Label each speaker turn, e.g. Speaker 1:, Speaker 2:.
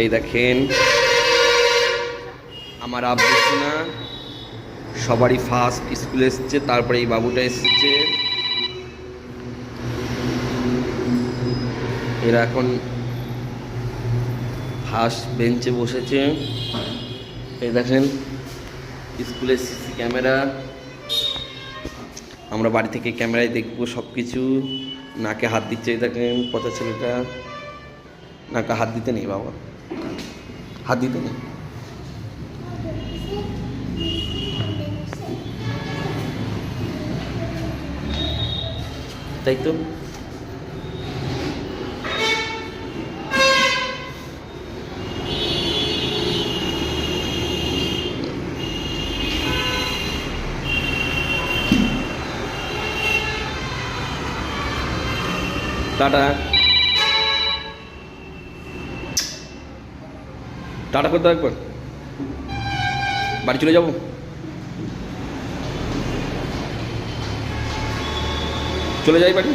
Speaker 1: এই দেখেন, আমার আব্বু সবারই ফার্স্ট স্কুলে এসছে, তারপরে এই বাবুটা এসেছে। এরা এখন ফার্স্ট বেঞ্চে বসেছে। এই দেখেন স্কুলের সিসি ক্যামেরা আমরা বাড়ি থেকে ক্যামেরায় দেখব সব কিছু নাকে হাত দিচ্ছে, এই দেখেন, পচা ছেলেটা। নাকে হাত দিতে নেই বাবা। হাত দিতে নেই। তাই তো। টাটা। টাটা করতে একবার। বাড়ি চলে যাব। চলে যাই বাড়ি।